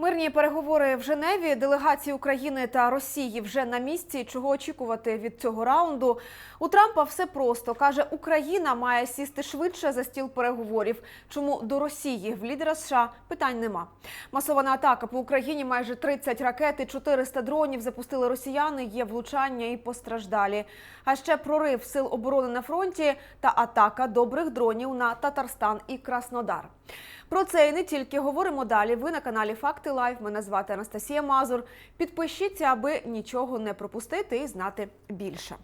Мирні переговори в Женеві. Делегації України та Росії вже на місці. Чого очікувати від цього раунду? У Трампа все просто каже, Україна має сісти швидше за стіл переговорів. Чому до Росії в лідера США питань нема? Масована атака по Україні. Майже 30 ракет і 400 дронів запустили росіяни. Є влучання і постраждалі. А ще прорив сил оборони на фронті та атака добрих дронів на Татарстан і Краснодар. Про це і не тільки говоримо далі. Ви на каналі Факти Лайв. Мене звати Анастасія Мазур. Підпишіться, аби нічого не пропустити і знати більше.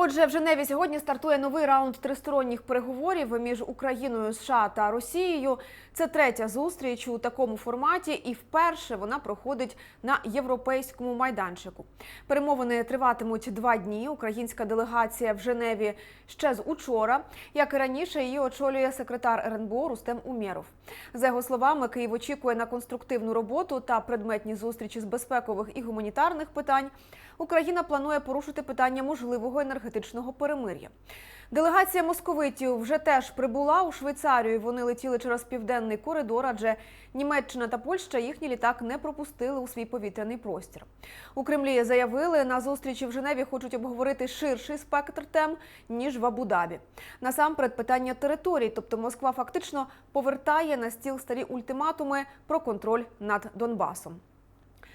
Отже, в Женеві сьогодні стартує новий раунд тристоронніх переговорів між Україною, США та Росією. Це третя зустріч у такому форматі, і вперше вона проходить на європейському майданчику. Перемовини триватимуть два дні. Українська делегація в Женеві ще з учора. Як і раніше, її очолює секретар РНБО Рустем Умєров. За його словами, Київ очікує на конструктивну роботу та предметні зустрічі з безпекових і гуманітарних питань. Україна планує порушити питання можливого енергетичного перемир'я. Делегація московитів вже теж прибула у Швейцарію. Вони летіли через південний коридор, адже Німеччина та Польща їхній літак не пропустили у свій повітряний простір. У Кремлі заявили, на зустрічі в Женеві хочуть обговорити ширший спектр тем ніж в Абу-Дабі. Насамперед, питання територій, тобто Москва фактично повертає на стіл старі ультиматуми про контроль над Донбасом.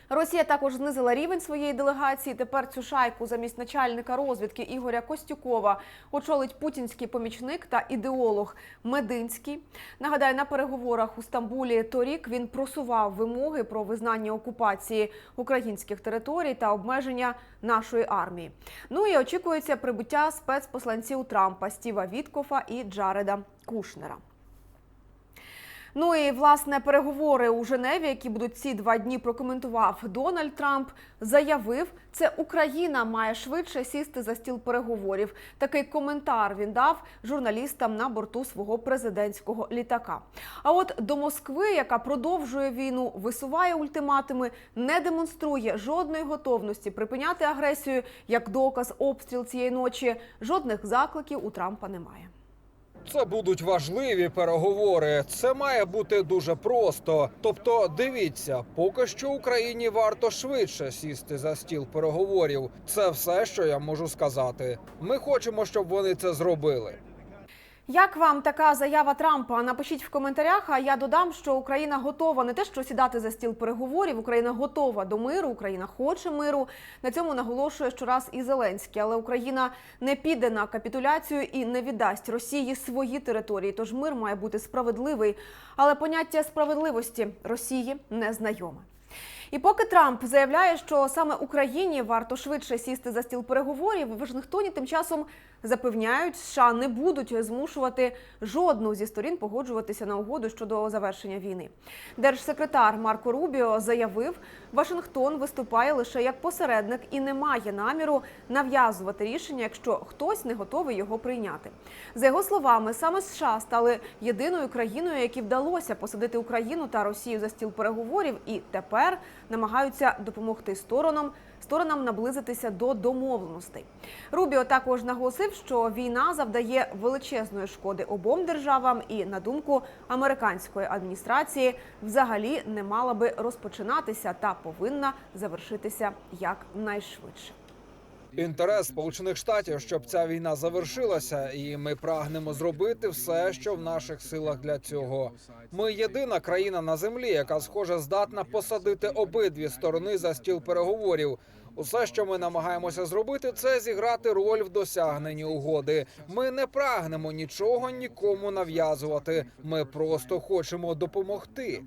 Росія також знизила рівень своєї делегації. Тепер цю шайку замість начальника розвідки Ігоря Костюкова очолить путінський помічник та ідеолог Мединський. Нагадаю, на переговорах у Стамбулі торік він просував вимоги про визнання окупації українських територій та обмеження нашої армії. Ну і очікується прибуття спецпосланців Трампа Стіва Віткофа і Джареда Кушнера. Ну і власне переговори у Женеві, які будуть ці два дні, прокоментував Дональд Трамп. Заявив, це Україна має швидше сісти за стіл переговорів. Такий коментар він дав журналістам на борту свого президентського літака. А от до Москви, яка продовжує війну, висуває ультиматуми, не демонструє жодної готовності припиняти агресію як доказ обстріл цієї ночі. Жодних закликів у Трампа немає. Це будуть важливі переговори. Це має бути дуже просто. Тобто, дивіться, поки що Україні варто швидше сісти за стіл переговорів. Це все, що я можу сказати. Ми хочемо, щоб вони це зробили. Як вам така заява Трампа? Напишіть в коментарях. А я додам, що Україна готова не те, що сідати за стіл переговорів. Україна готова до миру. Україна хоче миру. На цьому наголошує щораз і Зеленський. Але Україна не піде на капітуляцію і не віддасть Росії свої території. Тож мир має бути справедливий. Але поняття справедливості Росії не знайоме. І поки Трамп заявляє, що саме Україні варто швидше сісти за стіл переговорів, в Вашингтоні тим часом запевняють, США не будуть змушувати жодну зі сторін погоджуватися на угоду щодо завершення війни. Держсекретар Марко Рубіо заявив, Вашингтон виступає лише як посередник і не має наміру нав'язувати рішення, якщо хтось не готовий його прийняти. За його словами, саме США стали єдиною країною, якій вдалося посадити Україну та Росію за стіл переговорів, і тепер намагаються допомогти сторонам сторонам наблизитися до домовленостей. Рубіо також наголосив, що війна завдає величезної шкоди обом державам, і на думку американської адміністрації, взагалі не мала би розпочинатися та повинна завершитися якнайшвидше. Інтерес Сполучених Штатів, щоб ця війна завершилася, і ми прагнемо зробити все, що в наших силах для цього. Ми єдина країна на землі, яка схоже здатна посадити обидві сторони за стіл переговорів. Усе, що ми намагаємося зробити, це зіграти роль в досягненні угоди. Ми не прагнемо нічого нікому нав'язувати. Ми просто хочемо допомогти.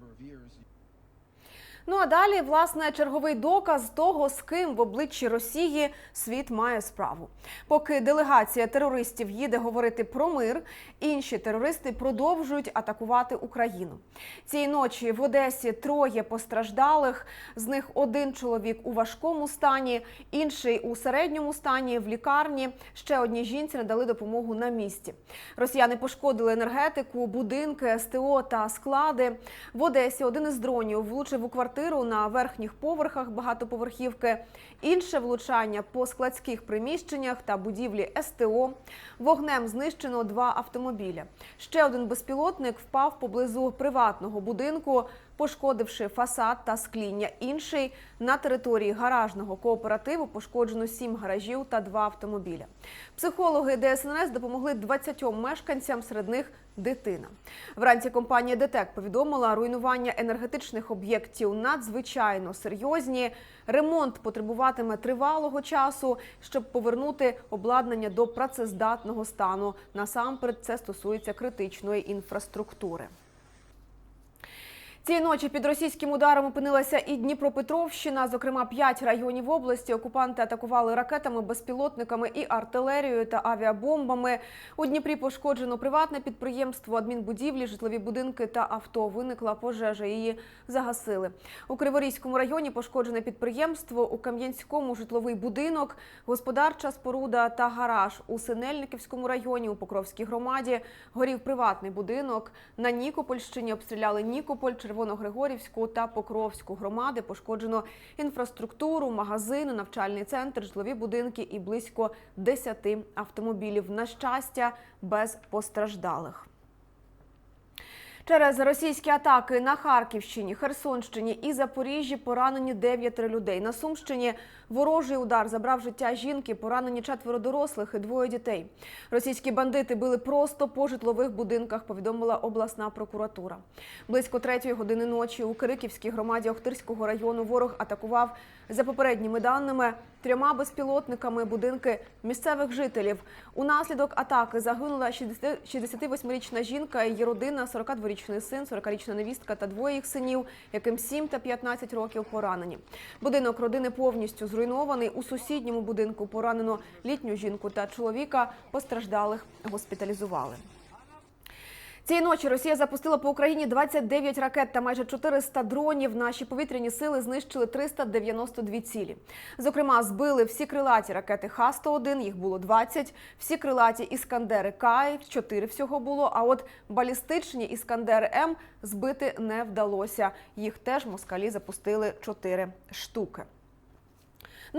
Ну а далі, власне, черговий доказ того, з ким в обличчі Росії світ має справу. Поки делегація терористів їде говорити про мир, інші терористи продовжують атакувати Україну. Цієї ночі в Одесі троє постраждалих. З них один чоловік у важкому стані, інший у середньому стані в лікарні. Ще одній жінці надали допомогу на місці. Росіяни пошкодили енергетику, будинки, СТО та склади. В Одесі один із дронів влучив у квартиру на верхніх поверхах багатоповерхівки. Інше влучання по складських приміщеннях та будівлі СТО. Вогнем знищено два автомобіля. Ще один безпілотник впав поблизу приватного будинку. Пошкодивши фасад та скління. Інший на території гаражного кооперативу пошкоджено сім гаражів та два автомобіля. Психологи ДСНС допомогли 20 мешканцям, серед них дитина. Вранці компанія ДТЕК повідомила, руйнування енергетичних об'єктів надзвичайно серйозні. Ремонт потребуватиме тривалого часу, щоб повернути обладнання до працездатного стану. Насамперед, це стосується критичної інфраструктури. Цієї ночі під російським ударом опинилася і Дніпропетровщина. Зокрема, п'ять районів області окупанти атакували ракетами, безпілотниками і артилерією та авіабомбами. У Дніпрі пошкоджено приватне підприємство, адмінбудівлі, житлові будинки та авто. Виникла пожежа. Її загасили. У Криворізькому районі пошкоджене підприємство, у Кам'янському житловий будинок, господарча споруда та гараж. У Синельниківському районі, у Покровській громаді горів приватний будинок. На Нікопольщині обстріляли Нікополь, Червоногригорівську та Покровську громади. Пошкоджено інфраструктуру, магазини, навчальний центр, житлові будинки і близько 10 автомобілів. На щастя, без постраждалих. Через російські атаки на Харківщині, Херсонщині і Запоріжжі поранені дев'ятеро людей. На Сумщині ворожий удар забрав життя жінки, поранені четверо дорослих і двоє дітей. Російські бандити били просто по житлових будинках, повідомила обласна прокуратура. Близько третьої години ночі у Кириківській громаді Охтирського району ворог атакував за попередніми даними трьома безпілотниками будинки місцевих жителів. Унаслідок атаки загинула 60 68-річна жінка, її родина, 42-річний син, 40-річна невістка та двоє їх синів, яким 7 та 15 років поранені. Будинок родини повністю зруйнований. У сусідньому будинку поранено літню жінку та чоловіка. Постраждалих госпіталізували. Цієї ночі Росія запустила по Україні 29 ракет та майже 400 дронів. Наші повітряні сили знищили 392 цілі. Зокрема, збили всі крилаті ракети Х-101, їх було 20, всі крилаті Іскандери К, 4 всього було, а от балістичні Іскандери М збити не вдалося. Їх теж москалі запустили 4 штуки.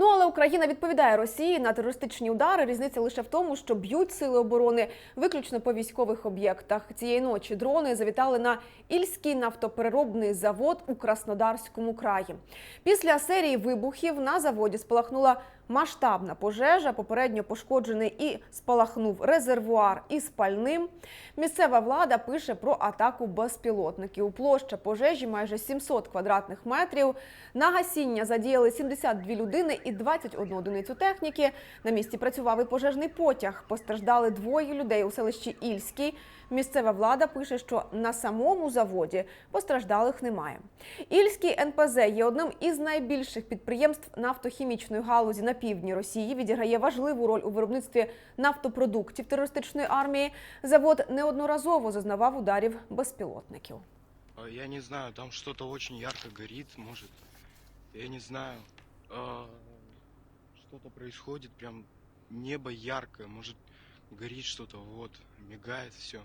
Ну але Україна відповідає Росії на терористичні удари. Різниця лише в тому, що б'ють сили оборони виключно по військових об'єктах. Цієї ночі дрони завітали на Ільський нафтопереробний завод у Краснодарському краї. Після серії вибухів на заводі спалахнула масштабна пожежа. Попередньо пошкоджений і спалахнув резервуар із пальним. Місцева влада пише про атаку безпілотників. Площа пожежі майже 700 квадратних метрів. На гасіння задіяли 72 людини і 21 одиницю техніки. На місці працював і пожежний потяг. Постраждали двоє людей у селищі Ільський. Місцева влада пише, що на самому заводі постраждалих немає. Ільський НПЗ є одним із найбільших підприємств нафтохімічної галузі на півдні Росії. Відіграє важливу роль у виробництві нафтопродуктів терористичної армії. Завод неодноразово зазнавав ударів безпілотників. Я не знаю, там что-то очень ярко горит, может, я не знаю, что-то происходит, прям небо яркое, может, горит что-то, вот, мигает все.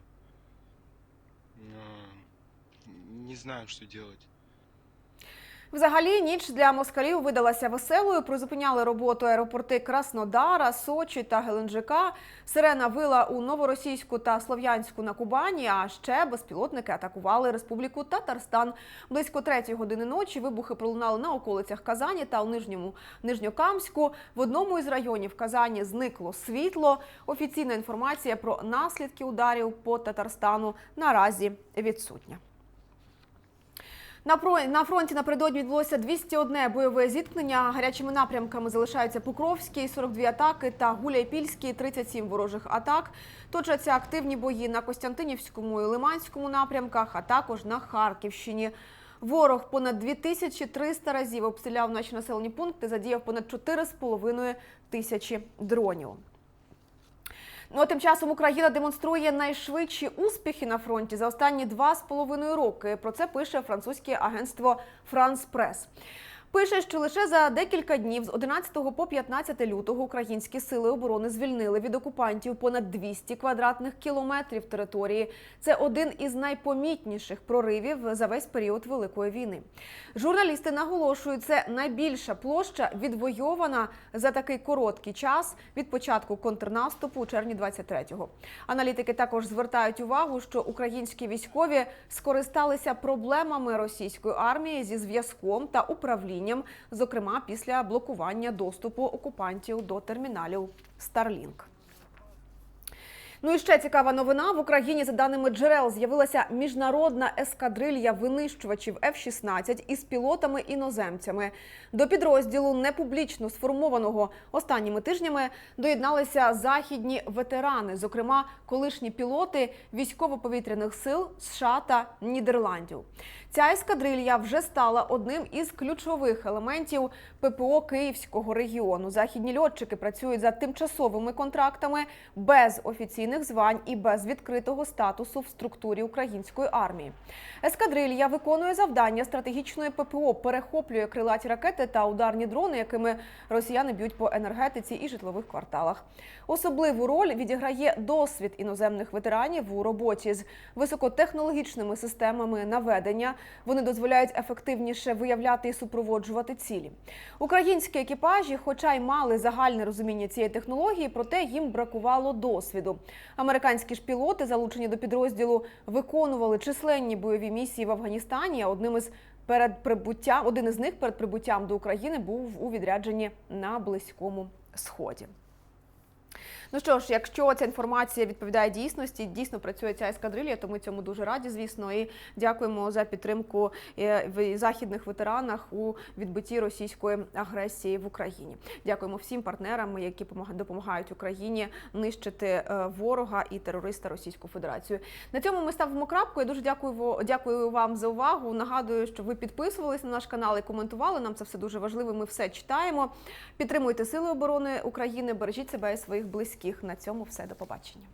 Не знаю, что делать. Взагалі, ніч для москалів видалася веселою. Призупиняли роботу аеропорти Краснодара, Сочі та Геленджика. Сирена вила у Новоросійську та Слов'янську на Кубані. А ще безпілотники атакували Республіку Татарстан. Близько третьої години ночі вибухи пролунали на околицях Казані та у Нижньому Нижньокамську. В одному із районів Казані зникло світло. Офіційна інформація про наслідки ударів по Татарстану наразі відсутня. На фронті напередодні відбулося 201 бойове зіткнення. Гарячими напрямками залишаються Покровський, 42 атаки та Гуляйпільський, 37 ворожих атак. Точаться активні бої на Костянтинівському і Лиманському напрямках, а також на Харківщині. Ворог понад 2300 разів обстріляв наші населені пункти, задіяв понад 4,5 тисячі дронів. Ну, а тим часом Україна демонструє найшвидші успіхи на фронті за останні два з половиною роки. Про це пише французьке агентство Франс Press. Пише, що лише за декілька днів з 11 по 15 лютого українські сили оборони звільнили від окупантів понад 200 квадратних кілометрів території. Це один із найпомітніших проривів за весь період Великої війни. Журналісти наголошують, це найбільша площа відвойована за такий короткий час від початку контрнаступу у червні 23-го. Аналітики також звертають увагу, що українські військові скористалися проблемами російської армії зі зв'язком та управлінням, зокрема після блокування доступу окупантів до терміналів Starlink. Ну і ще цікава новина. В Україні, за даними джерел, з'явилася міжнародна ескадрилья винищувачів F-16 із пілотами-іноземцями. До підрозділу непублічно сформованого останніми тижнями доєдналися західні ветерани, зокрема колишні пілоти військово-повітряних сил США та Нідерландів. Ця ескадрилья вже стала одним із ключових елементів ППО Київського регіону. Західні льотчики працюють за тимчасовими контрактами без офіційних звань і без відкритого статусу в структурі української армії. Ескадрилья виконує завдання стратегічної ППО, перехоплює крилаті ракети та ударні дрони, якими росіяни б'ють по енергетиці і житлових кварталах. Особливу роль відіграє досвід іноземних ветеранів у роботі з високотехнологічними системами наведення. Вони дозволяють ефективніше виявляти і супроводжувати цілі. Українські екіпажі, хоча й мали загальне розуміння цієї технології, проте їм бракувало досвіду. Американські ж пілоти, залучені до підрозділу, виконували численні бойові місії в Афганістані. А одним із перед прибуттям, один із них перед прибуттям до України був у відрядженні на близькому сході. Ну що ж, якщо ця інформація відповідає дійсності, дійсно працює ця ескадрилья, то ми цьому дуже раді, звісно, і дякуємо за підтримку е, західних ветеранах у відбитті російської агресії в Україні. Дякуємо всім партнерам, які допомагають Україні нищити е, ворога і терориста Російську Федерацію. На цьому ми ставимо крапку. Я дуже дякую вам за увагу. Нагадую, що ви підписувалися на наш канал і коментували. Нам це все дуже важливо. Ми все читаємо. Підтримуйте Сили оборони України, бережіть себе і своїх близьких. На цьому все. До побачення.